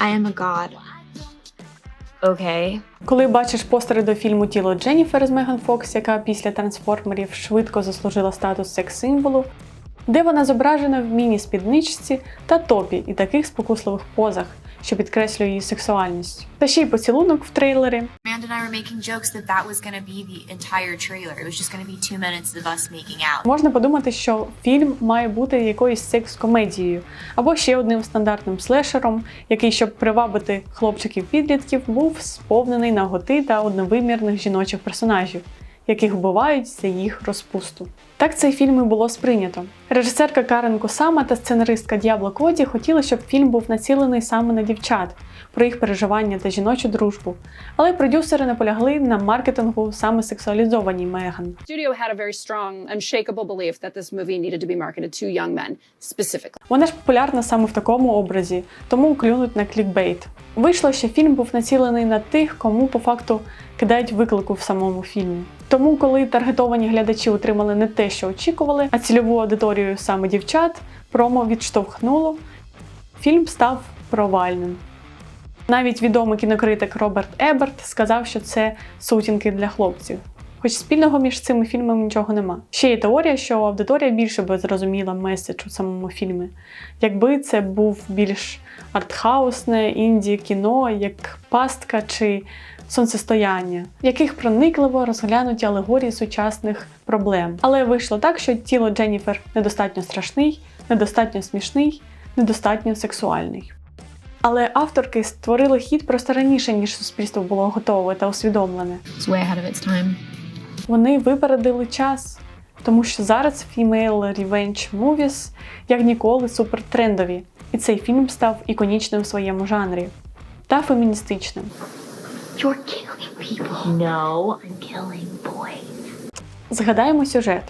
I am a god. Okay. Коли бачиш постери до фільму Тіло Дженніфер з Меган Фокс, яка після трансформерів швидко заслужила статус секс-символу, де вона зображена в міні-спідничці та топі і таких спокусливих позах, що підкреслює її сексуальність. Та ще й поцілунок в трейлері. Можна подумати, що фільм має бути якоюсь секс-комедією або ще одним стандартним слешером, який, щоб привабити хлопчиків-підлітків, був сповнений наготи та одновимірних жіночих персонажів, яких вбивають за їх розпусту. Так цей фільм і було сприйнято. Режисерка Карен Косама та сценаристка Діабло Коді хотіли, щоб фільм був націлений саме на дівчат, про їх переживання та жіночу дружбу. Але продюсери наполягли на маркетингу саме сексуалізованій Меган. studio had a very strong, unshakable belief that this movie needed to be marketed to young men specifically. Вона ж популярна саме в такому образі, тому клюнуть на клікбейт. Вийшло, що фільм був націлений на тих, кому по факту кидають виклику в самому фільмі. Тому, коли таргетовані глядачі отримали не те, що очікували, а цільову аудиторію саме дівчат, промо відштовхнуло, фільм став провальним. Навіть відомий кінокритик Роберт Еберт сказав, що це сутінки для хлопців. Хоч спільного між цими фільмами нічого нема. Ще є теорія, що аудиторія більше би зрозуміла меседж у самому фільмі, якби це був більш артхаусне інді кіно, як пастка чи сонцестояння, в яких проникливо розглянуті алегорії сучасних проблем. Але вийшло так, що тіло Дженніфер недостатньо страшний, недостатньо смішний, недостатньо сексуальний. Але авторки створили хід просто раніше, ніж суспільство було готове та усвідомлене. It's way ahead of its time. Вони випередили час, тому що зараз Female Revenge Movies як ніколи супертрендові, і цей фільм став іконічним в своєму жанрі та феміністичним. You're killing people. No, I'm killing boys. Згадаємо сюжет.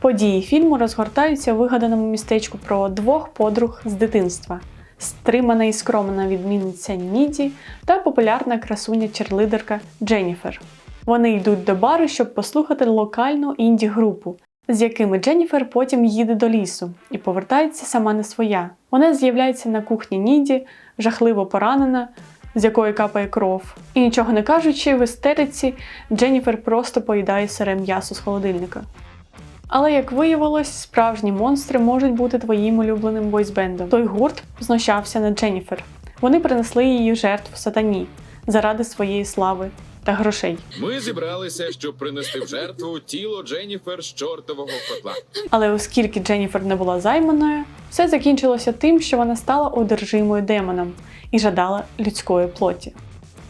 Події фільму розгортаються у вигаданому містечку про двох подруг з дитинства: стримана і скромна відмінниця Ніді та популярна красуня черлидерка Дженніфер. Вони йдуть до бару, щоб послухати локальну інді-групу, з якими Дженніфер потім їде до лісу і повертається сама не своя. Вона з'являється на кухні Ніді, жахливо поранена, з якої капає кров. І нічого не кажучи, в істериці Дженніфер просто поїдає сире м'ясо з холодильника. Але як виявилось, справжні монстри можуть бути твоїм улюбленим бойсбендом. Той гурт знущався над Дженніфер. Вони принесли її жертву сатані заради своєї слави та грошей. Ми зібралися, щоб принести в жертву тіло Дженніфер з чортового котла. Але оскільки Дженніфер не була займаною, все закінчилося тим, що вона стала одержимою демоном і жадала людської плоті.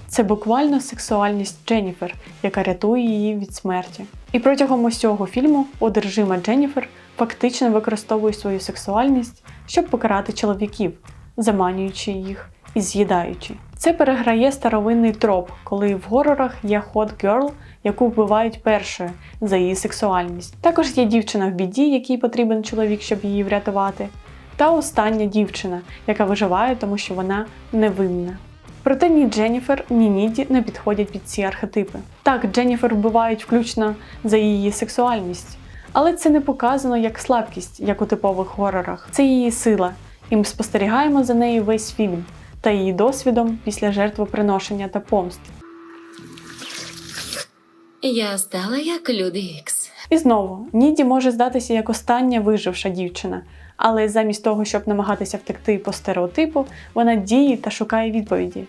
Це буквально сексуальність Дженніфер, яка рятує її від смерті. І протягом усього фільму одержима Дженніфер фактично використовує свою сексуальність, щоб покарати чоловіків, заманюючи їх і з'їдаючи. Це переграє старовинний троп, коли в горорах є hot girl, яку вбивають першою за її сексуальність. Також є дівчина в біді, якій потрібен чоловік, щоб її врятувати. Та остання дівчина, яка виживає, тому що вона невинна. Проте ні Дженніфер, ні Ніді не підходять під ці архетипи. Так, Дженніфер вбивають включно за її сексуальність, але це не показано як слабкість, як у типових горорах. Це її сила, і ми спостерігаємо за нею весь фільм та її досвідом після жертвоприношення та помст. Я стала як люди Ікс. І знову, Ніді може здатися як остання виживша дівчина, але замість того, щоб намагатися втекти по стереотипу, вона діє та шукає відповіді.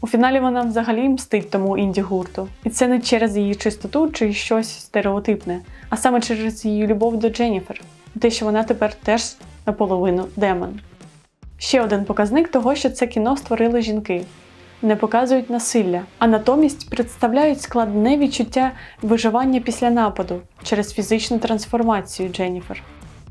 У фіналі вона взагалі мстить тому інді гурту. І це не через її чистоту чи щось стереотипне, а саме через її любов до Дженніфер, те, що вона тепер теж наполовину демон. Ще один показник того, що це кіно створили жінки. Не показують насилля, а натомість представляють складне відчуття виживання після нападу через фізичну трансформацію Дженніфер.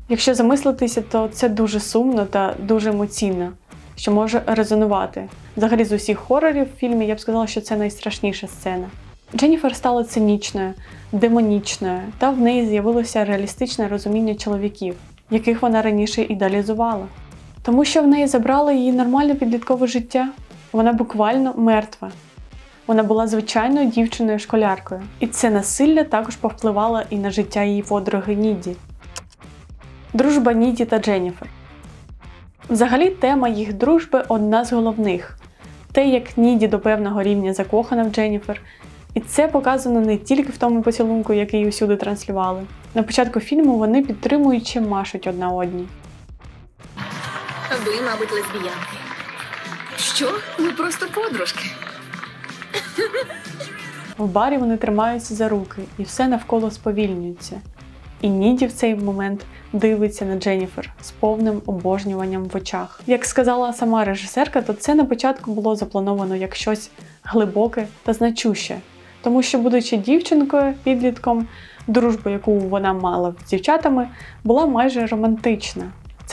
Якщо замислитися, то це дуже сумно та дуже емоційно, що може резонувати. Взагалі з усіх хорорів в фільмі я б сказала, що це найстрашніша сцена. Дженніфер стала цинічною, демонічною, та в неї з'явилося реалістичне розуміння чоловіків, яких вона раніше ідеалізувала. Тому що в неї забрали її нормальне підліткове життя. Вона буквально мертва. Вона була звичайною дівчиною-школяркою, і це насилля також повпливало і на життя її подруги Ніді. Дружба Ніді та Дженніфер. Взагалі, тема їх дружби одна з головних. Те, як Ніді до певного рівня закохана в Дженніфер. І це показано не тільки в тому поцілунку, який усюди транслювали. На початку фільму вони підтримуючи машуть одна одній. Ви, мабуть, лесбіянки. Що? Ми просто подружки. В барі вони тримаються за руки, і все навколо сповільнюється. І Ніді в цей момент дивиться на Дженніфер з повним обожнюванням в очах. Як сказала сама режисерка, то це на початку було заплановано як щось глибоке та значуще, тому що, будучи дівчинкою, підлітком, дружба, яку вона мала з дівчатами, була майже романтична.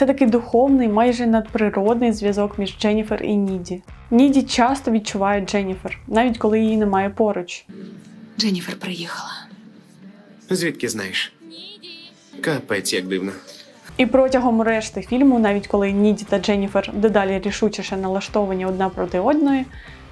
Це такий духовний, майже надприродний зв'язок між Дженніфер і Ніді. Ніді часто відчуває Дженніфер, навіть коли її немає поруч. Дженніфер приїхала. Звідки знаєш? Капець, як дивно. І протягом решти фільму, навіть коли Ніді та Дженніфер дедалі рішучіше налаштовані одна проти одної,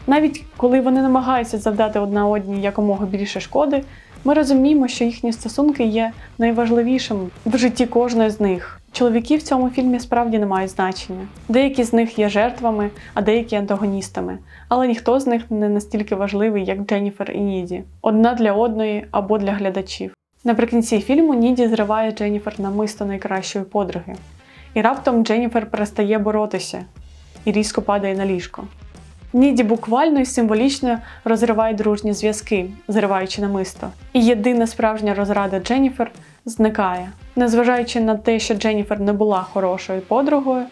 навіть коли вони намагаються завдати одна одній якомога більше шкоди, ми розуміємо, що їхні стосунки є найважливішим в житті кожної з них. Чоловіки в цьому фільмі справді не мають значення. Деякі з них є жертвами, а деякі антагоністами. Але ніхто з них не настільки важливий, як Дженніфер і Ніді. Одна для одної або для глядачів. Наприкінці фільму Ніді зриває Дженніфер намисто найкращої подруги. І раптом Дженніфер перестає боротися і різко падає на ліжко. Ніді буквально і символічно розриває дружні зв'язки, зриваючи намисто. І єдина справжня розрада Дженніфер зникає. Незважаючи на те, що Дженніфер не була хорошою подругою,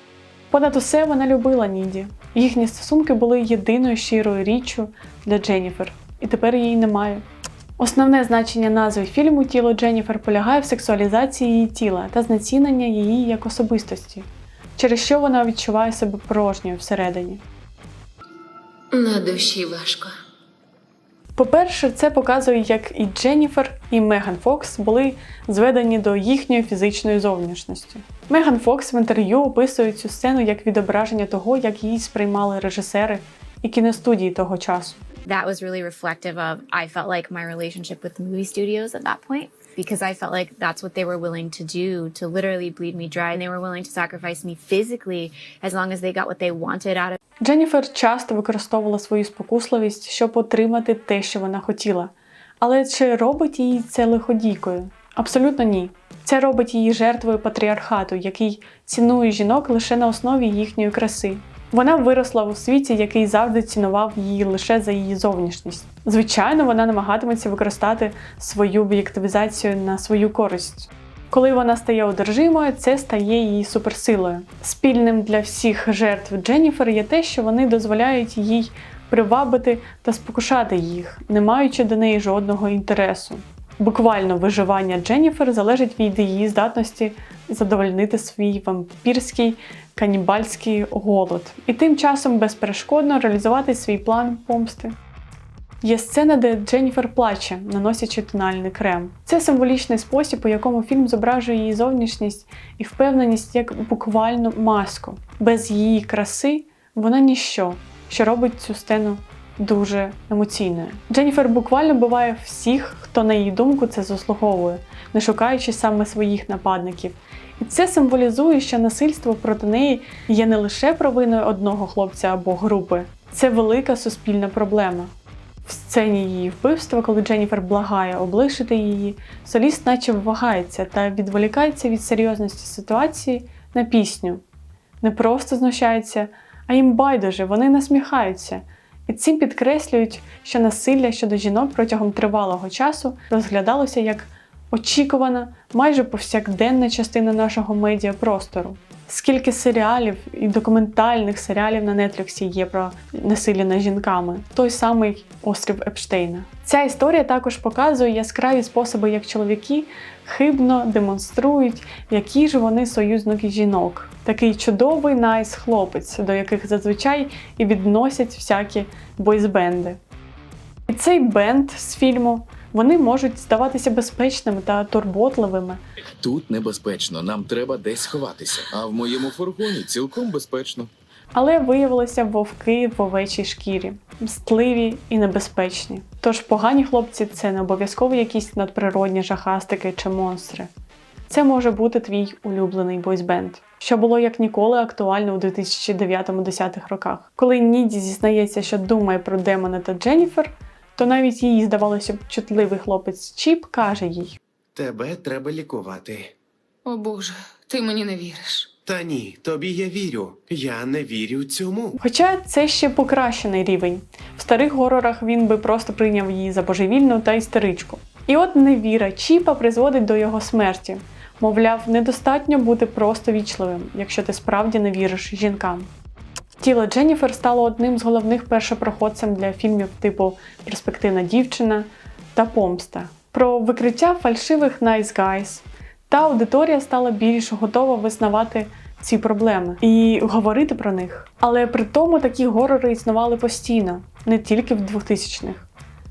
понад усе вона любила Ніді. Їхні стосунки були єдиною щирою річчю для Дженніфер, і тепер її немає. Основне значення назви фільму Тіло Дженніфер полягає в сексуалізації її тіла та знецінення її як особистості, через що вона відчуває себе порожньою всередині. На душі важко. По-перше, це показує, як і Дженніфер, і Меган Фокс були зведені до їхньої фізичної зовнішності. Меган Фокс в інтерв'ю описує цю сцену як відображення того, як її сприймали режисери і кіностудії того часу. that was really reflective of I felt like my relationship with the movie studios at that point because I felt like that's what they were willing to do to literally bleed me dry and they were willing to sacrifice me physically as long as they got what they wanted out of Дженніфер часто використовувала свою спокусливість, щоб отримати те, що вона хотіла. Але чи робить її це лиходійкою? Абсолютно ні. Це робить її жертвою патріархату, який цінує жінок лише на основі їхньої краси. Вона виросла у світі, який завжди цінував її лише за її зовнішність. Звичайно, вона намагатиметься використати свою об'єктивізацію на свою користь. Коли вона стає одержимою, це стає її суперсилою. Спільним для всіх жертв Дженніфер є те, що вони дозволяють їй привабити та спокушати їх, не маючи до неї жодного інтересу. Буквально виживання Дженніфер залежить від її здатності задовольнити свій вампірський канібальський голод і тим часом безперешкодно реалізувати свій план помсти. Є сцена, де Дженніфер плаче, наносячи тональний крем. Це символічний спосіб, у якому фільм зображує її зовнішність і впевненість як буквально маску. Без її краси вона ніщо, що робить цю сцену дуже емоційною. Дженніфер буквально биває всіх, хто на її думку це заслуговує, не шукаючи саме своїх нападників. І це символізує, що насильство проти неї є не лише провиною одного хлопця або групи, це велика суспільна проблема. В сцені її вбивства, коли Дженніфер благає облишити її, соліст наче вагається та відволікається від серйозності ситуації на пісню. Не просто знущаються, а їм байдуже, вони насміхаються. І цим підкреслюють, що насилля щодо жінок протягом тривалого часу розглядалося як очікувана, майже повсякденна частина нашого медіапростору. Скільки серіалів і документальних серіалів на Нетфліксі є про насилля над жінками, той самий острів Епштейна. Ця історія також показує яскраві способи, як чоловіки хибно демонструють, які ж вони союзники жінок. Такий чудовий найс хлопець, до яких зазвичай і відносять всякі бойзбенди. І цей бенд з фільму вони можуть здаватися безпечними та турботливими, Тут небезпечно, нам треба десь сховатися. А в моєму фургоні цілком безпечно. але виявилися вовки в овечій шкірі, мстливі і небезпечні. Тож погані хлопці це не обов'язково якісь надприродні жахастики чи монстри. це може бути твій улюблений бойсбенд, що було як ніколи актуально у 2009-10 роках. Коли Ніді зізнається, що думає про Демона та Дженніфер, то навіть їй, здавалося б, чутливий хлопець Чіп каже їй: Тебе треба лікувати. О Боже, ти мені не віриш. Та ні, тобі я вірю. Я не вірю цьому. Хоча це ще покращений рівень. В старих горорах він би просто прийняв її за божевільну та істеричку. І от невіра Чіпа призводить до його смерті. Мовляв, недостатньо бути просто вічливим, якщо ти справді не віриш жінкам. Тіло Дженніфер стало одним з головних першопроходцем для фільмів типу Перспективна дівчина та Помста. Про викриття фальшивих Nice Guys. Та аудиторія стала більш готова визнавати ці проблеми і говорити про них. Але при тому такі горори існували постійно, не тільки в 2000-х.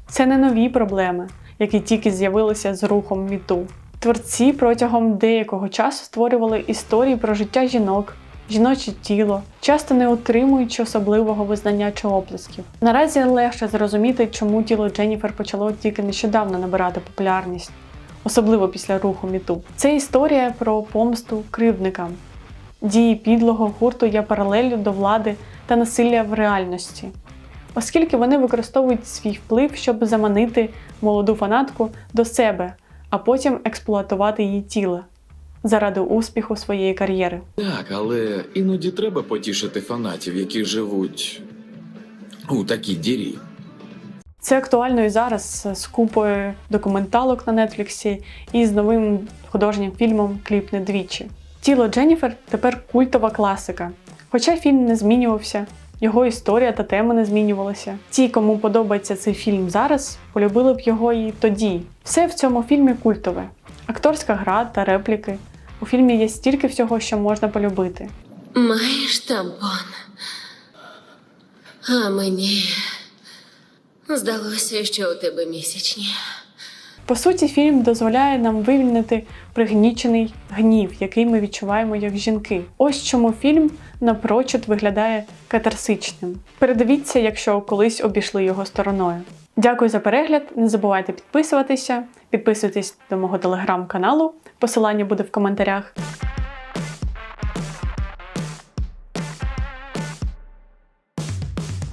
Це не нові проблеми, які тільки з'явилися з рухом Міту. Творці протягом деякого часу створювали історії про життя жінок, жіноче тіло, часто не отримуючи особливого визнання чи оплесків. Наразі легше зрозуміти, чому тіло Дженніфер почало тільки нещодавно набирати популярність, особливо після руху Міту. Це історія про помсту кривдникам. Дії підлого гурту є паралеллю до влади та насилля в реальності, оскільки вони використовують свій вплив, щоб заманити молоду фанатку до себе, а потім експлуатувати її тіло заради успіху своєї кар'єри. Так, але іноді треба потішити фанатів, які живуть у такій дірі. Це актуально і зараз з купою документалок на Нетфліксі і з новим художнім фільмом Кліп не двічі. Тіло Дженніфер тепер культова класика. Хоча фільм не змінювався, його історія та теми не змінювалися. Ті, кому подобається цей фільм зараз, полюбили б його і тоді. Все в цьому фільмі культове: акторська гра та репліки. У фільмі є стільки всього, що можна полюбити. Маєш тампон. А мені здалося, що у тебе місячні. По суті, фільм дозволяє нам вивільнити пригнічений гнів, який ми відчуваємо як жінки. Ось чому фільм напрочуд виглядає катарсичним. Передивіться, якщо колись обійшли його стороною. Дякую за перегляд. Не забувайте підписуватися, підписуйтесь до мого телеграм-каналу. Посилання буде в коментарях.